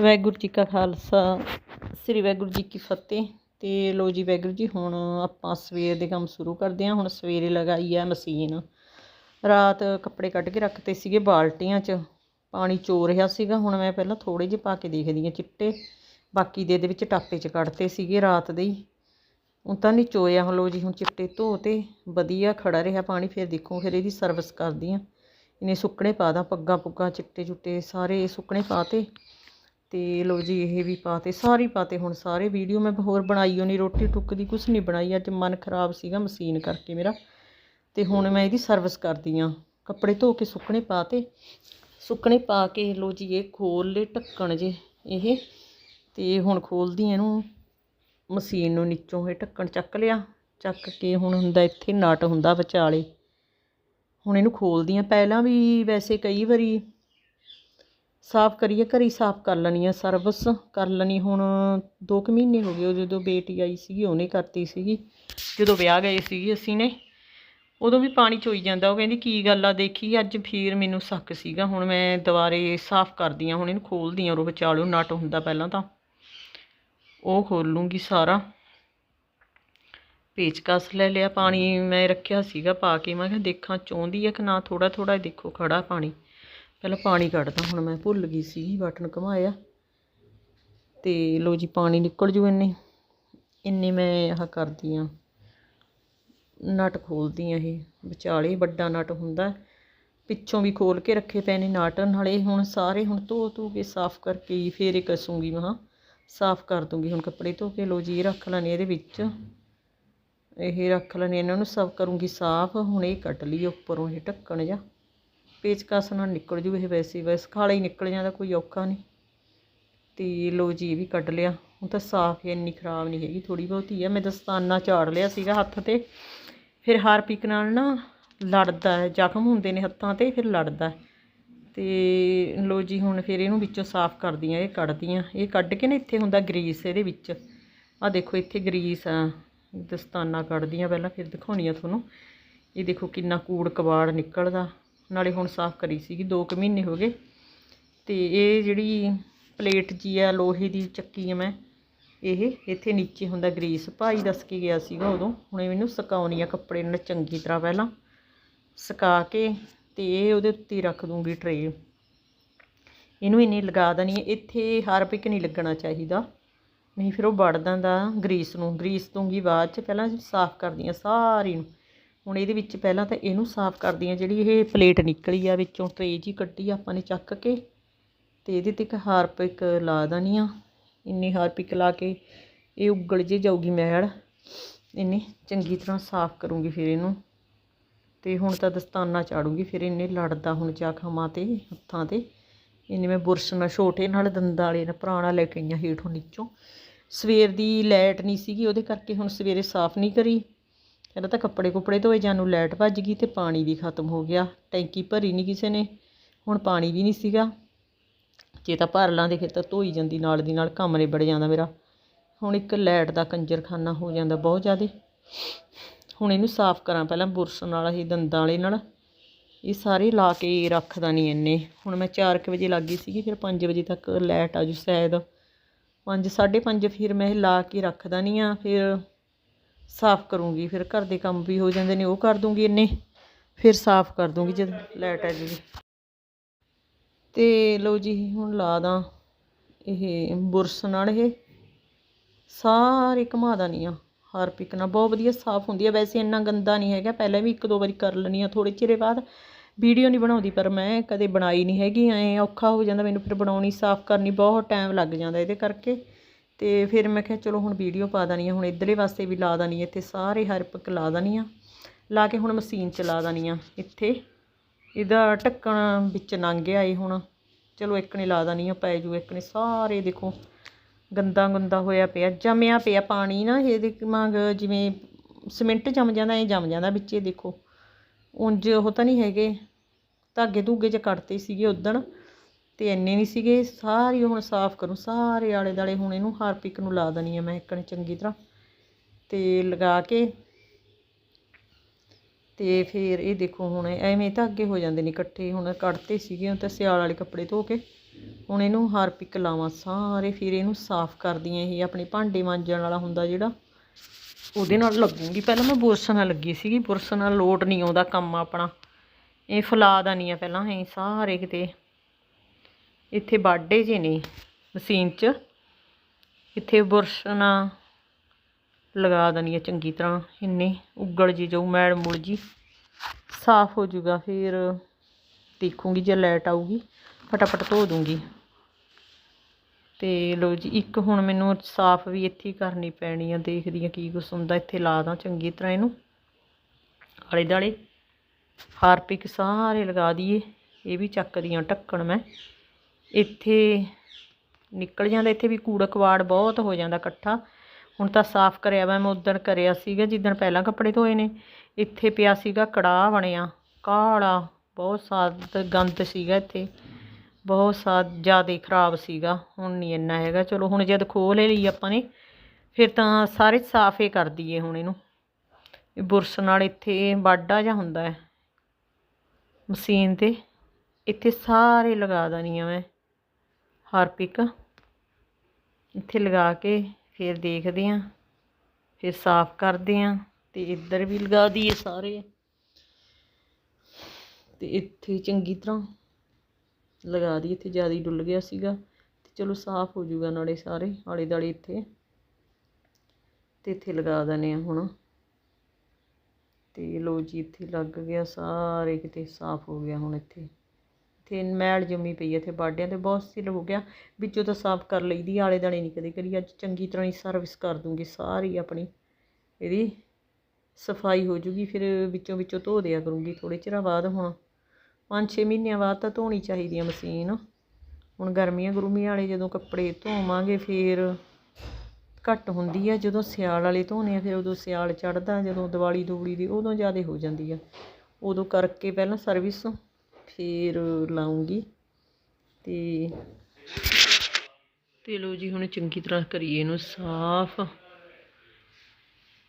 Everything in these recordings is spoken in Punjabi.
ਵਾਹਿਗੁਰੂ ਜੀ ਕਾ ਖਾਲਸਾ, ਸ੍ਰੀ ਵਾਹਿਗੁਰੂ ਜੀ ਕੀ ਫਤਿਹ। ਤੇ ਲੋ ਜੀ ਵਾਹਿਗੁਰੂ ਜੀ, ਹੁਣ ਆਪਾਂ ਸਵੇਰ ਦੇ ਕੰਮ ਸ਼ੁਰੂ ਕਰਦੇ ਹਾਂ। ਹੁਣ ਸਵੇਰੇ ਲਗਾਈ ਹੈ ਮਸ਼ੀਨ। ਰਾਤ ਕੱਪੜੇ ਕੱਢ ਕੇ ਰੱਖਤੇ ਸੀਗੇ ਬਾਲਟੀਆਂ 'ਚ। ਪਾਣੀ ਚੋ ਰਿਹਾ ਸੀਗਾ। ਹੁਣ ਮੈਂ ਪਹਿਲਾਂ ਥੋੜੇ ਜਿਹੇ ਪਾ ਕੇ ਦੇਖਦੀ ਹਾਂ ਚਿੱਟੇ। ਬਾਕੀ ਦੇ ਇਹਦੇ ਵਿੱਚ ਟਾਪੇ 'ਚ ਕੱਢਤੇ ਸੀਗੇ ਰਾਤ ਦੇ ਹੀ। ਹੁਣ ਤਾਂ ਨਹੀਂ ਚੋਇਆ। ਹੁਣ ਲੋ ਜੀ, ਹੁਣ ਚਿੱਟੇ ਧੋ ਤੇ ਵਧੀਆ ਖੜਾ ਰਿਹਾ ਪਾਣੀ। ਫਿਰ ਦੇਖੋ, ਫਿਰ ਇਹਦੀ ਸਰਵਿਸ ਕਰਦੀ ਆ ਇਹਨੇ ਸੁੱਕਣੇ ਪਾ ਦਾਂ ਪੱਗਾਂ ਪੁੱਗਾਂ ਚਿੱਟੇ ਚੁੱਟੇ ਸਾਰੇ ਸੁੱਕਣੇ ਪਾਤੇ ਤੇ ਲੋ ਜੀ ਇਹ ਵੀ ਪਾਤੇ, ਸਾਰੀ ਪਾਤੇ ਹੁਣ ਸਾਰੇ ਵੀਡੀਓ ਮੈਂ ਹੋਰ ਬਣਾਈ ਓ ਨਹੀਂ ਰੋਟੀ ਟੁੱਕ ਦੀ ਕੁਛ ਨਹੀਂ ਬਣਾਈ, ਅੱਜ ਮਨ ਖਰਾਬ ਸੀਗਾ ਮਸ਼ੀਨ ਕਰਕੇ ਮੇਰਾ। ਤੇ ਹੁਣ ਮੈਂ ਇਹਦੀ ਸਰਵਿਸ ਕਰਦੀ ਆ ਕੱਪੜੇ ਧੋ ਕੇ ਸੁੱਕਣੇ ਪਾਤੇ। ਸੁੱਕਣੇ ਪਾ ਕੇ ਲੋ ਜੀ ਇਹ ਖੋਲ ਲੇ ਢੱਕਣ ਜੇ ਇਹ। ਤੇ ਹੁਣ ਖੋਲਦੀ ਇਹਨੂੰ ਮਸ਼ੀਨ ਨੂੰ ਨੀਚੋਂ ਇਹ ਢੱਕਣ ਚੱਕ ਲਿਆ। ਚੱਕ ਕੇ ਹੁਣ ਹੁੰਦਾ ਇੱਥੇ ਨਟ ਹੁੰਦਾ ਵਿਚਾਲੇ। ਹੁਣ ਇਹਨੂੰ ਖੋਲਦੀ ਆ ਪਹਿਲਾਂ ਵੀ ਵੈਸੇ ਕਈ ਵਾਰੀ ਸਾਫ਼ ਕਰੀਏ, ਘਰੀ ਸਾਫ਼ ਕਰ ਲੈਣੀ ਆ ਸਰਵਿਸ। ਕਰ ਲੈਣੀ ਹੁਣ 2 ਕੁ ਮਹੀਨੇ ਹੋ ਗਏ, ਉਹ ਜਦੋਂ ਬੇਟੀ ਆਈ ਸੀਗੀ, ਉਹਨੇ ਕਰਤੀ ਸੀਗੀ। ਜਦੋਂ ਵਿਆਹ ਗਏ ਸੀਗੇ ਅਸੀਂ ਨੇ, ਉਦੋਂ ਵੀ ਪਾਣੀ ਚੋਈ ਜਾਂਦਾ। ਉਹ ਕਹਿੰਦੀ, ਕੀ ਗੱਲ ਆ, ਦੇਖੀ, ਅੱਜ ਫਿਰ ਮੈਨੂੰ ਸ਼ੱਕ ਸੀਗਾ। ਹੁਣ ਮੈਂ ਦੁਬਾਰੇ ਸਾਫ਼ ਕਰਦੀ ਆ, ਹੁਣ ਇਹਨੂੰ ਖੋਲਦੀ ਆ, ਉਹ ਵਿਚਾਲਿਓ ਨਟ ਹੁੰਦਾ ਪਹਿਲਾਂ ਤਾਂ। ਉਹ ਖੋਲੂੰਗੀ ਸਾਰਾ। ਪੇਚਕਸ ਲੈ ਲਿਆ ਪਾਣੀ, ਮੈਂ ਰੱਖਿਆ ਸੀਗਾ ਪਾ ਕੇ। ਮੈਂ ਕਿਹਾ, ਦੇਖਾਂ ਚੋਂਦੀ ਆ ਕਿ ਨਾ ਥੋੜਾ ਥੋੜਾ ਦੇਖੋ ਖੜਾ ਪਾਣੀ। ਪਹਿਲਾਂ ਪਾਣੀ ਕੱਢਦਾ, ਹੁਣ ਮੈਂ ਭੁੱਲ ਗਈ ਸੀ ਬਟਨ ਘਮਾਇਆ। ਤੇ ਲੋ ਜੀ, ਪਾਣੀ ਨਿਕਲ ਜੂ ਇੰਨੇ। ਇੰਨੇ ਮੈਂ ਆਹ ਕਰਦੀ ਆ। ਨਟ ਖੋਲਦੀ ਆ ਇਹ, ਵਿਚਾਲੇ ਵੱਡਾ ਨਟ ਹੁੰਦਾ। ਪਿੱਛੋਂ ਵੀ ਖੋਲ ਕੇ ਰੱਖੇ ਪਏ ਨੇ ਨਟ, ਨਾਲੇ ਹੁਣ ਸਾਰੇ ਹੁਣ ਧੋ ਧੋ ਕੇ ਸਾਫ਼ ਕਰਕੇ ਹੀ ਫੇਰ ਇਹ ਕਸੂੰਗੀ ਮੈਂ ਸਾਫ਼ ਕਰ ਦੂੰਗੀ, ਹੁਣ ਕੱਪੜੇ ਧੋ ਕੇ। ਲੋ ਜੀ, ਇਹ ਰੱਖ ਲੈਣੇ ਇਹਦੇ ਵਿੱਚ। ਇਹ ਰੱਖ ਲੈਣੇ, ਇਹਨਾਂ ਨੂੰ ਸਭ ਕਰੂੰਗੀ ਸਾਫ਼। ਹੁਣ ਇਹ ਕੱਟ ਲਈ, ਉੱਪਰੋਂ ਇਹ ਢੱਕਣ ਜਾ ਪੇਚਕਸ ਨਾਲ ਨਿਕਲ ਜੂ ਇਹ ਵੈਸੇ ਬਸ ਖਾਲਾ ਹੀ ਨਿਕਲ ਜਾਂਦਾ, ਕੋਈ ਔਖਾ ਨਹੀਂ। ਤੇ ਲੋ ਜੀ, ਇਹ ਵੀ ਕੱਢ ਲਿਆ। ਹੁਣ ਤਾਂ ਸਾਫ਼ ਹੀ ਇੰਨੀ ਖਰਾਬ ਨਹੀਂ ਹੈਗੀ ਥੋੜੀ ਬਹੁਤੀ ਆ। ਮੈਂ ਦਸਤਾਨਾ ਝਾੜ ਲਿਆ ਸੀਗਾ ਹੱਥ ਤੇ। ਫਿਰ ਹਾਰਪਿਕ ਨਾਲ ਨਾ ਲੜਦਾ ਹੈ, ਜ਼ਖਮ ਹੁੰਦੇ ਨੇ ਹੱਥਾਂ ਤੇ, ਫਿਰ ਲੜਦਾ ਤੇ ਲੋ ਜੀ, ਹੁਣ ਫਿਰ ਇਹਨੂੰ ਵਿੱਚੋਂ ਸਾਫ਼ ਕਰਦੀਆਂ, ਇਹ ਕੱਢਦੀਆਂ। ਇਹ ਕੱਢ ਕੇ ਨਾ ਇੱਥੇ ਹੁੰਦਾ ਗਰੀਸ ਇਹਦੇ ਵਿੱਚ। ਆ ਦੇਖੋ, ਇੱਥੇ ਗਰੀਸ ਆ। ਦਸਤਾਨਾ ਕੱਢਦੀਆਂ ਪਹਿਲਾਂ, ਫਿਰ ਦਿਖਾਉਣੀ ਆ ਤੁਹਾਨੂੰ। ਇਹ ਦੇਖੋ ਕਿੰਨਾ ਕੂੜ ਕਬਾੜ ਨਿਕਲਦਾ। ਨਾਲੇ ਹੁਣ ਸਾਫ਼ ਕਰੀ ਸੀਗੀ 2 ਕੁ ਮਹੀਨੇ ਹੋ ਗਏ। ਤੇ ਇਹ ਜਿਹੜੀ ਪਲੇਟ ਜੀ ਆ, ਲੋਹੇ ਦੀ ਚੱਕੀ ਆ ਮੈਂ, ਇਹ ਇੱਥੇ ਨੀਚੇ ਹੁੰਦਾ ਗਰੀਸ। ਭਾਈ ਦੱਸ ਕੇ ਗਿਆ ਸੀਗਾ ਉਦੋਂ, ਹੁਣੇ ਮੈਨੂੰ ਸੁਕਾਉਣੀ ਆ ਕੱਪੜੇ ਨਾਲ ਚੰਗੀ ਤਰ੍ਹਾਂ ਪਹਿਲਾਂ। ਸੁਕਾ ਕੇ ਤੇ ਇਹ ਉਹਦੇ ਉੱਤੇ ਰੱਖ ਦੂੰਗੀ ਟਰੇ। ਇਹਨੂੰ ਇੰਨੀ ਲਗਾ ਦੇਣੀ ਹੈ ਇੱਥੇ ਹਾਰਪਿਕ ਨਹੀਂ ਲੱਗਣਾ ਚਾਹੀਦਾ। ਨਹੀਂ ਫਿਰ ਉਹ ਵੜ ਦਿੰਦਾ ਗਰੀਸ ਨੂੰ, ਗਰੀਸ ਦੂੰਗੀ ਬਾਅਦ ਚ, ਪਹਿਲਾਂ ਸਾਫ਼ ਕਰਦੀ ਆ ਸਾਰੀ ਨੂੰ। ਹੁਣ ਇਹਦੇ ਵਿੱਚ ਪਹਿਲਾਂ ਤਾਂ ਇਹਨੂੰ ਸਾਫ਼ ਕਰਦੀ ਆ ਜਿਹੜੀ ਇਹ ਪਲੇਟ ਨਿਕਲੀ ਆ ਵਿੱਚੋਂ ਟਰੇ ਜੀ ਕੱਢੀ ਆਪਾਂ ਨੇ ਚੱਕ ਕੇ, ਤੇ ਇਹਦੇ ਤੇ ਇੱਕ ਹਾਰਪਿਕ ਲਾ ਦੇਣੀ ਆ, ਇੰਨੀ ਹਾਰਪਿਕ ਲਾ ਕੇ, ਇਹ ਉਗਲ ਜੇ ਜਾਊਗੀ ਮੈਲ ਇੰਨੀ ਚੰਗੀ ਤਰ੍ਹਾਂ ਸਾਫ਼ ਕਰੂੰਗੀ ਫਿਰ ਇਹਨੂੰ, ਤੇ ਹੁਣ ਤਾਂ ਦਸਤਾਨਾ ਚਾੜੂੰਗੀ, ਫਿਰ ਇਹਨੇ ਲੜਦਾ ਹੁਣ ਜ਼ਖਮਾਂ ਤੇ, ਹੱਥਾਂ ਤੇ, ਇਹਨੇ ਮੈਂ ਬੁਰਸ਼ ਨਾਲ, ਛੋਟੇ ਨਾਲ ਦੰਦਾਂ ਵਾਲੇ ਨਾਲ, ਪੁਰਾਣਾ ਲੈ ਕੇ ਆਈਆਂ ਹੇਠੋਂ ਨੀਚੋਂ, ਸਵੇਰ ਦੀ ਲਾਈਟ ਨਹੀਂ ਸੀਗੀ, ਉਹਦੇ ਕਰਕੇ ਹੁਣ ਸਵੇਰੇ ਸਾਫ਼ ਨਹੀਂ ਕਰੀ ਪਹਿਲਾਂ ਤਾਂ ਕੱਪੜੇ ਕੁਪੜੇ ਧੋਏ ਜਾਨੂੰ ਲਾਈਟ ਭੱਜ ਗਈ ਤੇ ਪਾਣੀ ਵੀ ਖਤਮ ਹੋ ਗਿਆ। ਟੈਂਕੀ ਭਰੀ ਨਹੀਂ ਕਿਸੇ ਨੇ, ਹੁਣ ਪਾਣੀ ਵੀ ਨਹੀਂ ਸੀਗਾ। ਜੇ ਤਾਂ ਭਰ ਲਾਂ ਦੇ ਖੇਤਰ ਧੋਈ ਜਾਂਦੀ, ਨਾਲ ਦੀ ਨਾਲ ਕੰਮ ਨਿਬੜ ਜਾਂਦਾ ਮੇਰਾ। ਹੁਣ ਇੱਕ ਲਾਈਟ ਦਾ ਕੰਜਰਖਾਨਾ ਹੋ ਜਾਂਦਾ ਬਹੁਤ ਜ਼ਿਆਦਾ। ਹੁਣ ਇਹਨੂੰ ਸਾਫ਼ ਕਰਾਂ ਪਹਿਲਾਂ ਬੁਰਸ਼ ਨਾਲ, ਇਹ ਦੰਦਾਂ ਵਾਲੇ ਨਾਲ। ਇਹ ਸਾਰੇ ਲਾ ਕੇ ਰੱਖਦਾ ਨਹੀਂ ਇੰਨੇ ਹੁਣ ਮੈਂ 4 ਵਜੇ ਲੱਗੀ ਸੀਗੀ, ਫਿਰ 5 ਵਜੇ ਤੱਕ ਲਾਈਟ ਆ ਜੂ ਸ਼ਾਇਦ। 5 5:30 ਫਿਰ ਮੈਂ ਇਹ ਲਾ ਕੇ ਰੱਖਦਾ ਨਹੀਂ ਆ, ਫਿਰ ਸਾਫ਼ ਕਰੂੰਗੀ, ਫਿਰ ਘਰ ਦੇ ਕੰਮ ਵੀ ਹੋ ਜਾਂਦੇ ਨੇ, ਉਹ ਕਰ ਦੂੰਗੀ ਇੰਨੇ, ਫਿਰ ਸਾਫ਼ ਕਰ ਦੂੰਗੀ ਜਦ ਲਾਈਟ ਆ ਜੂਗੀ। ਤੇ ਲਓ ਜੀ, ਹੁਣ ਲਾ ਦਾਂ ਇਹ ਬੁਰਸ਼ ਨਾਲ ਇਹ, ਸਾਰੇ ਘੁਮਾ ਦਾਨੀ ਆ, ਹਾਰਪਿਕ ਨਾਲ, ਬਹੁਤ ਵਧੀਆ ਸਾਫ਼ ਹੁੰਦੀ ਆ, ਵੈਸੇ ਇੰਨਾ ਗੰਦਾ ਨਹੀਂ ਹੈਗਾ, ਪਹਿਲਾਂ ਵੀ ਇੱਕ ਦੋ ਵਾਰੀ ਕਰ ਲੈਣੀ ਆ ਥੋੜੇ ਚਿਰੇ ਬਾਅਦ ਵੀਡੀਓ ਨਹੀਂ ਬਣਾਉਂਦੀ, ਪਰ ਮੈਂ ਕਦੇ ਬਣਾਈ ਨਹੀਂ ਹੈਗੀ, ਐ ਔਖਾ ਹੋ ਜਾਂਦਾ ਮੈਨੂੰ ਫਿਰ ਬਣਾਉਣੀ, ਸਾਫ਼ ਕਰਨੀ, ਬਹੁਤ ਟਾਈਮ ਲੱਗ ਜਾਂਦਾ ਇਹਦੇ ਕਰਕੇ। ਤੇ ਫਿਰ ਮੈਂ ਕਿਹਾ ਚਲੋ ਹੁਣ ਵੀਡੀਓ ਪਾ ਦਾਨੀ ਆ, ਹੁਣ ਇਧਰਲੇ ਪਾਸੇ ਵੀ ਲਾ ਦਾਨੀ ਆ, ਇੱਥੇ ਸਾਰੇ ਹਰ ਪੱਕ ਲਾ ਦਾਨੀ ਆ। ਲਾ ਕੇ ਹੁਣ ਮਸ਼ੀਨ ਚਲਾ ਦਾਨੀ ਆ, ਇੱਥੇ। ਇਹਦਾ ਢੱਕਣ ਵਿੱਚ ਲੰਘ ਗਿਆ ਇਹ ਹੁਣ। ਚਲੋ ਇੱਕ ਨੇ ਲਾ ਦੇਣੀ ਆ, ਪੈ ਜੂ ਇੱਕ ਨੇ। ਸਾਰੇ ਦੇਖੋ ਗੰਦਾ ਗੰਦਾ ਹੋਇਆ ਪਿਆ, ਜੰਮਿਆ ਪਿਆ ਪਾਣੀ ਨਾ, ਇਹਦੇ ਮੰਗ ਜਿਵੇਂ ਸਿਮੈਂਟ ਜੰਮ ਜਾਂਦਾ, ਇਹ ਜੰਮ ਜਾਂਦਾ ਵਿੱਚੇ ਦੇਖੋ। ਉਂਝ ਉਹ ਤਾਂ ਨਹੀਂ ਹੈਗੇ। ਧਾਗੇ ਧੂਗੇ ਚ ਕੱਟਦੇ ਸੀਗੇ ਉਦਣ। ਤੇ ਇੰਨੇ ਨਹੀਂ ਸੀਗੇ, ਸਾਰੀ ਹੁਣ ਸਾਫ਼ ਕਰੂੰ, ਸਾਰੇ ਆਲੇ ਦਾਲੇ ਹੁਣ ਇਹਨੂੰ ਹਾਰਪਿਕ ਨੂੰ ਲਾ ਦੇਣੀ ਆ ਮੈਂ ਇੱਕ ਨੇ ਚੰਗੀ ਤਰ੍ਹਾਂ, ਤੇ ਲਗਾ ਕੇ ਤੇ ਫਿਰ ਇਹ ਦੇਖੋ ਹੁਣ ਐਵੇਂ ਤਾਂ ਅੱਗੇ ਹੋ ਜਾਂਦੇ ਨੇ ਇਕੱਠੇ, ਹੁਣ ਕੱਢਤੇ ਸੀਗੇ, ਹੁਣ ਤਾਂ ਸਿਆਲ ਵਾਲੇ ਕੱਪੜੇ ਧੋ ਕੇ ਹੁਣ ਇਹਨੂੰ ਹਾਰਪਿਕ ਲਾਵਾਂ ਸਾਰੇ, ਫਿਰ ਇਹਨੂੰ ਸਾਫ਼ ਕਰਦੀ ਹਾਂ ਇਹ ਆਪਣੇ ਭਾਂਡੇ ਮਾਂਜਣ ਵਾਲਾ ਹੁੰਦਾ ਜਿਹੜਾ, ਉਹਦੇ ਨਾਲ ਲੱਗੂਗੀ, ਪਹਿਲਾਂ ਮੈਂ ਬੁਰਸ਼ ਨਾਲ ਲੱਗੀ ਸੀਗੀ, ਬੁਰਸ਼ ਨਾਲ ਲੋਟ ਨਹੀਂ ਆਉਂਦਾ ਕੰਮ ਆਪਣਾ, ਇਹ ਫਲਾ ਦਾ ਨਹੀਂ ਆ ਪਹਿਲਾਂ ਇਹ ਸਾਰੇ ਕਿਤੇ ਇੱਥੇ ਬਾਡੇ ਜੇ ਨੇ ਮਸ਼ੀਨ 'ਚ। ਇੱਥੇ ਬੁਰਸ਼ਨਾ ਲਗਾ ਦਨੀ ਹੈ ਚੰਗੀ ਤਰ੍ਹਾਂ। ਇੰਨੇ ਉਗਲ ਜੀ ਜਾਊ ਮੈਲ ਮੁਲ ਜੀ। ਸਾਫ਼ ਹੋ ਜਾਊਗਾ ਫਿਰ ਦੇਖੂੰਗੀ ਜੇ ਲਾਈਟ ਆਊਗੀ। ਫਟਾਫਟ ਧੋ ਦੂੰਗੀ। ਤੇ ਲੋ ਜੀ, ਇੱਕ ਹੁਣ ਮੈਨੂੰ ਸਾਫ਼ ਵੀ ਇੱਥੇ ਕਰਨੀ ਪੈਣੀ ਆ। ਦੇਖਦੀ ਆ ਕੀ ਕੁਛ ਹੁੰਦਾ। ਇੱਥੇ ਲਾ ਦਾਂ ਚੰਗੀ ਤਰ੍ਹਾਂ ਇਹਨੂੰ। ਆਲੇ ਦਾਲੇ ਹਾਰਪਿਕ ਸਾਰੇ ਲਗਾ ਦਈਏ। ਇਹ ਵੀ ਚੱਕਦੀ ਆ ਢੱਕਣ ਮੈਂ। ਇੱਥੇ ਨਿਕਲ ਜਾਂਦਾ, ਇੱਥੇ ਵੀ ਕੂੜਾ ਕਵਾੜ ਬਹੁਤ ਹੋ ਜਾਂਦਾ ਇਕੱਠਾ। ਹੁਣ ਤਾਂ ਸਾਫ਼ ਕਰਿਆ ਵਾ, ਮੈਂ ਉਦੋਂ ਕਰਿਆ ਸੀਗਾ ਜਿੱਦਣ ਪਹਿਲਾਂ ਕੱਪੜੇ ਧੋਏ ਨੇ, ਇੱਥੇ ਪਿਆ ਸੀਗਾ ਕੜਾਹ ਬਣਿਆ, ਕਾਲਾ, ਬਹੁਤ ਸਾਦ ਗੰਦ ਸੀਗਾ ਇੱਥੇ, ਬਹੁਤ ਸਾਦ ਜ਼ਿਆਦਾ ਖਰਾਬ ਸੀਗਾ, ਹੁਣ ਨਹੀਂ ਇੰਨਾ ਹੈਗਾ। ਚਲੋ, ਹੁਣ ਜਦ ਖੋਲ ਹੀ ਲਈ ਆਪਾਂ ਨੇ, ਫਿਰ ਤਾਂ ਸਾਰੇ ਸਾਫ਼ੇ ਕਰ ਦਈਏ ਹੁਣ ਇਹਨੂੰ। ਇਹ ਬੁਰਸ਼ ਨਾਲ ਇੱਥੇ ਵਾਢਾ ਜਿਹਾ ਹੁੰਦਾ ਹੈ, ਮਸ਼ੀਨ ਤੇ, ਇੱਥੇ ਸਾਰੇ ਲਗਾ ਦੇਣੀ ਆ ਮੈਂ। ਹਾਰਪਿਕ। ਇੱਥੇ ਲਗਾ ਕੇ ਫਿਰ ਦੇਖਦੇ ਆਂ, ਫਿਰ ਸਾਫ਼ ਕਰਦੇ ਆਂ ਤੇ ਇੱਧਰ ਵੀ ਲਗਾ ਦਈਏ ਸਾਰੇ। ਤੇ ਇੱਥੇ ਚੰਗੀ ਤਰ੍ਹਾਂ ਲਗਾ ਦਈਏ, ਇੱਥੇ ਜ਼ਿਆਦਾ ਡੁੱਲ ਗਿਆ ਸੀਗਾ ਤੇ ਚਲੋ ਸਾਫ਼ ਹੋ ਜਾਊਗਾ ਨਾਲੇ ਸਾਰੇ, ਆਲੇ ਦਾਲੇ ਇੱਥੇ। ਤੇ ਇੱਥੇ ਲਗਾ ਦਨੇ ਆ ਹੁਣ। ਤੇ ਲੋ ਜੀ, ਇੱਥੇ ਲੱਗ ਗਿਆ ਸਾਰੇ ਕਿਤੇ ਸਾਫ਼ ਹੋ ਗਿਆ ਹੁਣ ਇੱਥੇ। ਇੱਥੇ ਮੈਲ ਜੰਮੀ ਪਈ ਹੈ ਇੱਥੇ ਬਾਡਿਆਂ ਤੇ, ਬਹੁਤ ਸਿਲ ਹੋ ਗਿਆ। ਵਿੱਚੋਂ ਤਾਂ ਸਾਫ਼ ਕਰ ਲਈਦੀ, ਆਲੇ ਦਾਲੇ ਨਹੀਂ ਕਦੇ ਕਰੀ। ਅੱਜ ਚੰਗੀ ਤਰ੍ਹਾਂ ਹੀ ਸਰਵਿਸ ਕਰ ਦੂੰਗੀ ਸਾਰੀ ਆਪਣੀ। ਇਹਦੀ ਸਫ਼ਾਈ ਹੋ ਜੂਗੀ, ਫਿਰ ਵਿੱਚੋਂ ਵਿੱਚੋਂ ਧੋ ਦਿਆ ਕਰੂੰਗੀ। ਥੋੜੇ ਚਿਰਾਂ ਬਾਅਦ ਹੁਣ 5-6 ਮਹੀਨਿਆਂ ਬਾਅਦ ਤਾਂ ਧੋਣੀ ਚਾਹੀਦੀ ਆ ਮਸ਼ੀਨ। ਹੁਣ ਗਰਮੀਆਂ ਗਰੂਮੀਆਂ ਵਾਲੇ ਜਦੋਂ ਕੱਪੜੇ ਧੋਵਾਂਗੇ, ਫਿਰ ਘੱਟ ਹੁੰਦੀ ਆ। ਜਦੋਂ ਸਿਆਲ ਵਾਲੇ ਧੋਨੇ ਆ, ਫਿਰ ਉਦੋਂ ਸਿਆਲ ਚੜਦਾ ਜਦੋਂ ਦੀਵਾਲੀ ਦੂਵਲੀ ਦੀ ਉਦੋਂ ਜ਼ਿਆਦਾ ਹੋ ਜਾਂਦੀ ਆ। ਉਦੋਂ ਕਰਕੇ ਪਹਿਲਾਂ ਸਰਵਿਸ ਫਿਰ ਲਾਉਂਗੀ ਤੇ ਤੇ ਲੋ ਜੀ, ਹੁਣ ਚੰਗੀ ਤਰ੍ਹਾਂ ਕਰੀਏ ਇਹਨੂੰ ਸਾਫ਼।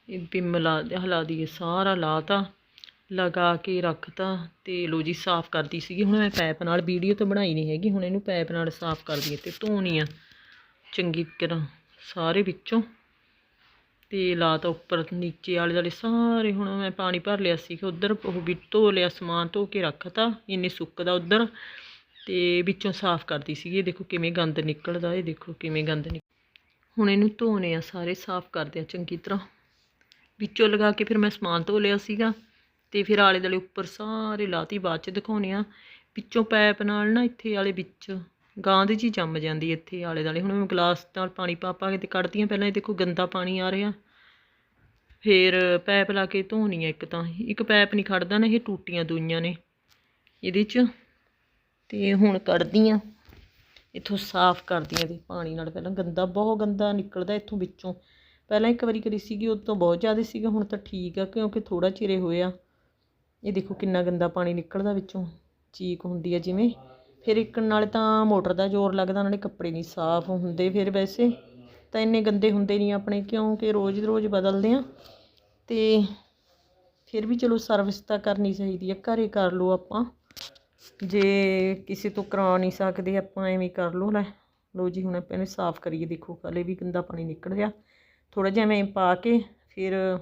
ਇਹ ਬਿਮ ਲਾ ਹਲਾ ਦਈਏ ਸਾਰਾ ਲਾਤਾ, ਲਗਾ ਕੇ ਰੱਖਤਾ ਤੇ ਲੋ ਜੀ, ਸਾਫ਼ ਕਰਦੀ ਸੀਗੀ। ਹੁਣ ਮੈਂ ਪੈਪ ਨਾਲ ਵੀਡੀਓ ਤਾਂ ਬਣਾਈ ਨਹੀਂ ਹੈਗੀ, ਹੁਣ ਇਹਨੂੰ ਪੈਪ ਨਾਲ ਸਾਫ਼ ਕਰਦੀ ਹੈ ਤੇ ਧੋਣੀ ਆ। ਚੰਗੀ ਤਰ੍ਹਾਂ ਸਾਰੇ ਵਿੱਚੋਂ ਤੇ ਲਾਤਾ ਉੱਪਰ ਨੀਚੇ ਆਲੇ ਦੁਆਲੇ ਸਾਰੇ ਹੁਣ ਮੈਂ ਪਾਣੀ ਭਰ ਲਿਆ ਸੀ ਕਿ ਉਧਰ ਉਹ ਵੀ ਧੋ ਲਿਆ, ਸਮਾਨ ਧੋ ਕੇ ਰੱਖਤਾ ਇੰਨੇ ਸੁੱਕਦਾ ਉਧਰ ਤੇ ਵਿੱਚੋਂ ਸਾਫ਼ ਕਰਦੀ ਸੀਗੀ ਇਹ ਦੇਖੋ ਕਿਵੇਂ ਗੰਦ ਨਿਕਲਦਾ, ਇਹ ਦੇਖੋ ਕਿਵੇਂ ਗੰਦ ਨਿਕ ਹੁਣ ਇਹਨੂੰ ਧੋਣੇ ਆ ਸਾਰੇ, ਸਾਫ਼ ਕਰਦੇ ਆ ਚੰਗੀ ਤਰ੍ਹਾਂ। ਵਿੱਚੋਂ ਲਗਾ ਕੇ ਫਿਰ ਮੈਂ ਸਮਾਨ ਧੋ ਲਿਆ ਸੀਗਾ ਤੇ ਫਿਰ ਆਲੇ ਦੁਆਲੇ ਉੱਪਰ ਸਾਰੇ ਲਾਤੀ, ਬਾਅਦ ਚ ਦਿਖਾਉਣੇ ਆ। ਵਿੱਚੋਂ ਪੈਪ ਨਾਲ ਨਾ ਇੱਥੇ ਵਾਲੇ ਵਿੱਚ ਗਾਂਦ ਜੀ ਜੰਮ ਜਾਂਦੀ ਇੱਥੇ ਆਲੇ ਦੁਆਲੇ। ਹੁਣ ਮੈਂ ਗਲਾਸ ਨਾਲ ਪਾਣੀ ਪਾ ਪਾ ਕੇ ਤੇ ਕੱਢਦੀ ਹਾਂ ਪਹਿਲਾਂ ਇਹ ਦੇਖੋ ਗੰਦਾ ਪਾਣੀ ਆ ਰਿਹਾ। ਫਿਰ ਪੈਪ ਲਾ ਕੇ ਧੋਣੀ ਆ ਇੱਕ ਤਾਂ। ਇੱਕ ਪੈਪ ਨਹੀਂ ਖੜਦਾ ਨਾ, ਇਹ ਟੂਟੀਆਂ ਦੂਈਆਂ ਨੇ ਇਹਦੇ 'ਚ। ਤੇ ਹੁਣ ਕੱਢਦੀ ਆ ਇੱਥੋਂ ਸਾਫ਼ ਕਰਦੀ ਆ ਤੇ ਪਾਣੀ ਨਾਲ। ਪਹਿਲਾਂ ਗੰਦਾ, ਬਹੁਤ ਗੰਦਾ ਨਿਕਲਦਾ ਇੱਥੋਂ ਵਿੱਚੋਂ। ਪਹਿਲਾਂ ਇੱਕ ਵਾਰੀ ਕਰੀ ਸੀਗੀ, ਉਦੋਂ ਤੋਂ ਬਹੁਤ ਜ਼ਿਆਦਾ ਸੀਗਾ, ਹੁਣ ਤਾਂ ਠੀਕ ਆ, ਕਿਉਂਕਿ ਥੋੜਾ ਚਿਰੇ ਹੋਇਆ। ਇਹ ਦੇਖੋ ਕਿੰਨਾ ਗੰਦਾ ਪਾਣੀ ਨਿਕਲਦਾ ਵਿੱਚੋਂ। ਚੀਕ ਹੁੰਦੀ ਆ ਜਿਵੇਂ। ਫਿਰ ਇੱਕ ਨਾਲੇ ਤਾਂ ਮੋਟਰ ਦਾ ਜ਼ੋਰ ਲੱਗਦਾ, ਨਾਲੇ ਕੱਪੜੇ ਨਹੀਂ ਸਾਫ਼ ਹੁੰਦੇ ਫਿਰ ਵੈਸੇ। ਤਾਂ ਇੰਨੇ ਗੰਦੇ ਹੁੰਦੇ ਨਹੀਂ ਆਪਣੇ, ਕਿਉਂਕਿ ਰੋਜ਼ ਰੋਜ਼ ਬਦਲਦੇ ਆ। ਤੇ ਫਿਰ ਵੀ ਚਲੋ ਸਰਵਿਸ ਤਾਂ ਕਰਨੀ ਚਾਹੀਦੀ ਆ, ਘਰੇ ਕਰ ਲਓ ਆਪਾਂ। ਜੇ ਕਿਸੇ ਤੋਂ ਕਰਾ ਨਹੀਂ ਸਕਦੇ ਆਪਾਂ, ਐਵੇਂ ਕਰ ਲਓ, ਲੈ। ਲਓ ਜੀ, ਹੁਣ ਆਪਾਂ ਇਹਨੂੰ ਸਾਫ਼ ਕਰੀਏ, ਦੇਖੋ ਹਲੇ ਵੀ ਗੰਦਾ ਪਾਣੀ ਨਿਕਲ ਰਿਹਾ। ਥੋੜਾ ਜਿਹਾ ਮੈਂ ਪਾ ਕੇ ਫਿਰ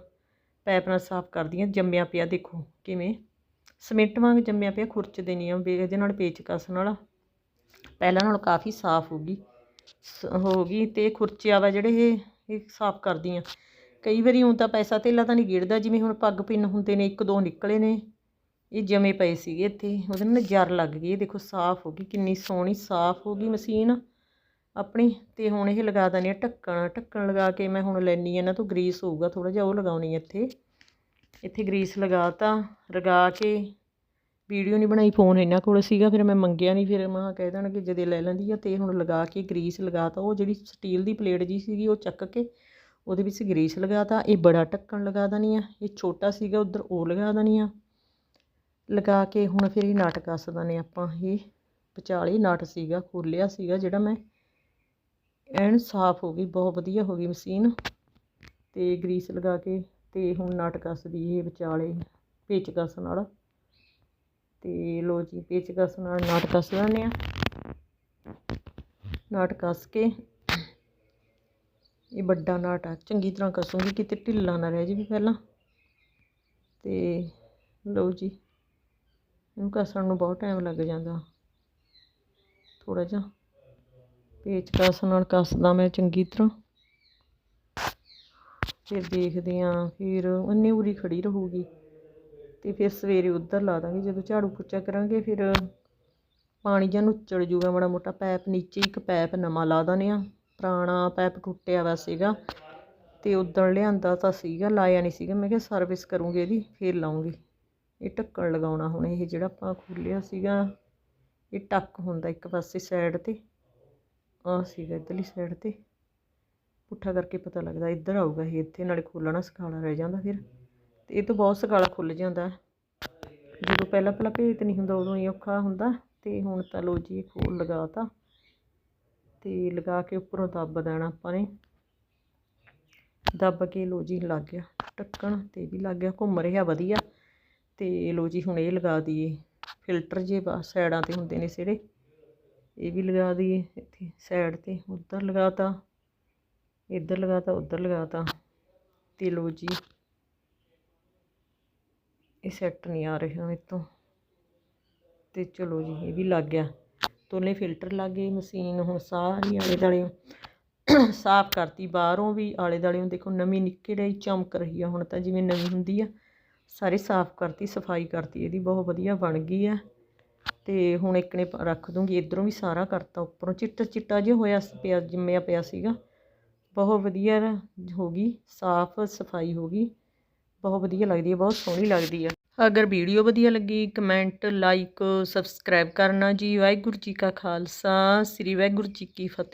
ਪੈਪ ਨਾਲ ਸਾਫ਼ ਕਰਦੀ ਹਾਂ ਜੰਮਿਆ ਪਿਆ, ਦੇਖੋ ਕਿਵੇਂ। ਸਿਮੈਂਟ ਵਾਂਗ ਜੰਮਿਆ ਪਿਆ ਖੁਰਚ ਦੇਣੀ ਆ ਵੀ ਇਹਦੇ ਨਾਲ ਪੇਚਕਸ ਨਾਲ। ਪਹਿਲਾਂ ਨਾਲ ਕਾਫੀ ਸਾਫ਼ ਹੋ ਗਈ। ਸ- ਹੋ ਗਈ ਤੇ ਖੁਰਚਿਆ ਵਾ ਜਿਹੜੇ ਇਹ ਇਹ ਸਾਫ਼ ਕਰਦੀ ਆ ਕਈ ਵਾਰੀ ਹੁਣ ਤਾਂ ਪੈਸਾ ਧੇਲਾ ਤਾਂ ਨਹੀਂ ਗਿਰਦਾ ਜਿਵੇਂ ਹੁਣ ਪੱਗ ਪਿੰਨ ਹੁੰਦੇ ਨੇ ਇੱਕ ਦੋ ਨਿਕਲੇ ਨੇ। ਇਹ ਜਮੇ ਪਏ ਸੀਗੇ ਇੱਥੇ, ਉਹਦੇ ਨਾਲ ਜਰ ਲੱਗ ਗਈ। ਇਹ ਦੇਖੋ ਸਾਫ਼ ਹੋ ਗਈ, ਕਿੰਨੀ ਸੋਹਣੀ ਸਾਫ਼ ਹੋ ਗਈ ਮਸ਼ੀਨ। ਆਪਣੀ, ਤੇ ਹੁਣ ਇਹ ਲਗਾ ਦਨੀ ਆ ਢੱਕਣ। ਢੱਕਣ ਲਗਾ ਕੇ ਮੈਂ ਹੁਣ ਲੈਣੀ ਇਹਨਾਂ ਤੋਂ ਗਰੀਸ ਹੋਊਗਾ ਥੋੜਾ ਜਿਹਾ, ਉਹ ਲਗਾਉਣੀ ਇੱਥੇ। ਇੱਥੇ ਗਰੀਸ ਲਗਾਤਾ ਲਗਾ ਕੇ। ਵੀਡੀਓ ਨਹੀਂ ਬਣਾਈ, ਫੋਨ ਇਹਨਾਂ ਕੋਲ ਸੀਗਾ, ਫਿਰ ਮੈਂ ਮੰਗਿਆ ਨਹੀਂ ਫਿਰ ਮੈਂ ਕਹਿ ਦੇਣਗੇ ਜਦੇ ਲੈ ਲੈਂਦੀ ਆ ਤੇ ਹੁਣ ਲਗਾ ਕੇ ਗਰੀਸ ਲਗਾਤਾ ਉਹ ਜਿਹੜੀ ਸਟੀਲ ਦੀ ਪਲੇਟ ਜੀ ਸੀਗੀ, ਉਹ ਚੱਕ ਕੇ ਉਹਦੇ ਵਿੱਚ ਗਰੀਸ ਲਗਾਤਾ ਇਹ ਬੜਾ ਢੱਕਣ ਲਗਾ ਦਨੀ ਆ। ਇਹ ਛੋਟਾ ਸੀਗਾ, ਉਧਰ ਉਹ ਲਗਾ ਦਨੀ ਆ। ਲਗਾ ਕੇ ਹੁਣ ਫਿਰ ਇਹ ਨਟ ਕੱਸ ਦਨੇ ਆਪਾਂ। ਇਹ ਵਿਚਾਲੇ ਨਟ ਸੀਗਾ, ਖੋਲਿਆ ਸੀਗਾ, ਜਿਹੜਾ ਮੈਂ ਐਨ ਸਾਫ਼ ਹੋ ਗਈ, ਬਹੁਤ ਵਧੀਆ ਹੋ ਗਈ ਮਸ਼ੀਨ। ਤੇ ਗਰੀਸ ਲਗਾ ਕੇ ਤੇ ਹੁਣ ਨਟ ਕੱਸਦੀ ਇਹ ਵਿਚਾਲੇ ਪੇਚਕਸ ਨਾਲ। ਤੇ ਲੋ ਜੀ, ਪੇਚਕਸ ਨਾਲ ਨਟ ਕੱਸ ਲੈਂਦੇ ਆ ਨਾਟ ਕੱਸ ਕੇ ਇਹ ਵੱਡਾ ਨਾਟ ਆ ਚੰਗੀ ਤਰ੍ਹਾਂ ਕਸੂੰਗੀ, ਕਿਤੇ ਢਿੱਲਾ ਨਾ ਰਹਿ ਜਾਵੇ ਪਹਿਲਾਂ। ਤੇ ਲਓ ਜੀ, ਇਹਨੂੰ ਕੱਸਣ ਨੂੰ ਬਹੁਤ ਟਾਈਮ ਲੱਗ ਜਾਂਦਾ। ਥੋੜਾ ਜਿਹਾ ਪੇਚ ਕਸ ਨਾਲ ਕੱਸਦਾ ਮੈਂ ਚੰਗੀ ਤਰ੍ਹਾਂ। ਫਿਰ ਦੇਖਦੇ ਹਾਂ ਫਿਰ ਉਹਨੇ ਉਰੀ ਖੜੀ ਰਹੂਗੀ। ਅਤੇ ਫਿਰ ਸਵੇਰੇ ਉੱਧਰ ਲਾ ਦਾਂਗੇ, ਜਦੋਂ ਝਾੜੂ ਪੋਚਾ ਕਰਾਂਗੇ, ਫਿਰ ਪਾਣੀ ਜਾਂ ਨੁੱਚੜ ਜੂਗਾ ਮਾੜਾ ਮੋਟਾ, ਪੈਪ ਨੀਚੇ ਇੱਕ ਪੈਪ ਨਵਾਂ ਲਾ ਦਨੇ ਆ। ਪੁਰਾਣਾ ਪੈਪ ਟੁੱਟਿਆ ਵਾ ਸੀਗਾ, ਤੇ ਉਦੋਂ ਲਿਆਂਦਾ ਤਾਂ ਸੀਗਾ, ਲਾਇਆ ਨਹੀਂ ਸੀਗਾ। ਮੈਂ ਕਿਹਾ ਸਰਵਿਸ ਕਰੂੰਗੀ ਇਹਦੀ, ਫਿਰ ਲਾਉਂਗੀ। ਇਹ ਢੱਕਣ ਲਗਾਉਣਾ ਹੁਣ, ਇਹ ਜਿਹੜਾ ਆਪਾਂ ਖੋਲਿਆ ਸੀਗਾ, ਇਹ ਟੱਕ ਹੁੰਦਾ ਇੱਕ ਪਾਸੇ ਸਾਈਡ ਤੇ ਆ ਸੀਗਾ ਇੱਧਰਲੀ ਸਾਈਡ ਤੇ। ਪੁੱਠਾ ਕਰਕੇ ਪਤਾ ਲੱਗਦਾ, ਇੱਧਰ ਆਊਗਾ ਇਹ ਇੱਥੇ, ਨਾਲੇ ਖੋਲਣਾ ਸਕਾਲਾ ਰਹਿ ਜਾਂਦਾ ਫਿਰ। ਤੇ ਇਹ ਤੋਂ ਬਹੁਤ ਸਕਾਲਾ ਖੁੱਲ ਜਾਂਦਾ। ਜਦੋਂ ਪਹਿਲਾਂ ਪਹਿਲਾਂ ਭੇਤ ਨਹੀਂ ਹੁੰਦਾ, ਉਦੋਂ ਹੀ ਔਖਾ ਹੁੰਦਾ। ਤੇ ਹੁਣ ਤਾਂ ਲੋ ਜੀ, ਇਹ ਖੋਲ ਲਗਾਤਾ ਤੇ। ਲਗਾ ਕੇ ਉੱਪਰੋਂ ਦੱਬ ਦੇਣਾ ਆਪਾਂ ਨੇ। ਦੱਬ ਕੇ ਲੋ ਜੀ, ਲੱਗ ਗਿਆ ਢੱਕਣ ਤੇ ਵੀ ਲੱਗ ਗਿਆ, ਘੁੰਮ ਰਿਹਾ ਵਧੀਆ। ਤੇ ਲੋ ਜੀ, ਹੁਣ ਇਹ ਲਗਾ ਦਈਏ। ਫਿਲਟਰ ਜੇ ਬਾ, ਸਾਈਡਾਂ ਤੇ ਹੁੰਦੇ ਨੇ ਸਿਰੇ ਇਹ ਵੀ ਲਗਾ ਦਈਏ ਇੱਥੇ, ਸਾਈਡ ਤੇ। ਉੱਧਰ ਲਗਾਤਾ ਇੱਧਰ ਲਗਾਤਾ ਉੱਧਰ ਲਗਾਤਾ ਤੇ। ਲੋ ਜੀ, ਇਹ ਸੈੱਟ ਨਹੀਂ ਆ ਰਿਹਾ ਮੇਰੇ ਤੋਂ ਤੇ ਚਲੋ ਜੀ, ਇਹ ਵੀ ਲੱਗ ਗਿਆ। ਦੋਨੇ ਫਿਲਟਰ ਲੱਗ ਗਏ ਮਸ਼ੀਨ ਹੁਣ ਸਾਰੀ ਆਲੇ ਦੁਆਲੇ। ਸਾਫ਼ ਕਰਤੀ ਬਾਹਰੋਂ ਵੀ, ਆਲੇ ਦੁਆਲੇ ਦੇਖੋ ਨਵੀਂ ਨਿੱਕੇ ਜਿਹੀ ਚਮਕ ਰਹੀ ਆ। ਹੁਣ ਤਾਂ ਜਿਵੇਂ ਨਵੀਂ ਹੁੰਦੀ ਆ, ਸਾਰੇ ਸਾਫ਼ ਕਰਤੀ, ਸਫ਼ਾਈ ਕਰਤੀ, ਇਹਦੀ ਬਹੁਤ ਵਧੀਆ ਬਣ ਗਈ ਆ। ਤੇ ਹੁਣ ਇੱਕ ਨੇ ਰੱਖ ਦੂੰਗੀ, ਇਧਰੋਂ ਵੀ ਸਾਰਾ ਕਰਤਾ, ਉੱਪਰੋਂ ਚਿੱਟਾ ਚਿੱਟਾ ਜਿਹਾ ਹੋਇਆ ਪਿਆ, ਜਿੰਮਿਆ ਪਿਆ ਸੀਗਾ। ਬਹੁਤ ਵਧੀਆ ਹੋ ਗਈ, ਸਾਫ਼ ਸਫ਼ਾਈ ਹੋ ਗਈ, ਬਹੁਤ ਵਧੀਆ ਲੱਗਦੀ ਹੈ, ਬਹੁਤ ਸੋਹਣੀ ਲੱਗਦੀ ਹੈ। ਅਗਰ ਵੀਡੀਓ ਵਧੀਆ ਲੱਗੀ, ਕਮੈਂਟ, ਲਾਈਕ, ਸਬਸਕ੍ਰਾਈਬ ਕਰਨਾ ਜੀ। ਵਾਹਿਗੁਰੂ ਜੀ ਕਾ ਖਾਲਸਾ, ਸ੍ਰੀ ਵਾਹਿਗੁਰੂ ਜੀ ਕੀ ਫਤਿਹ।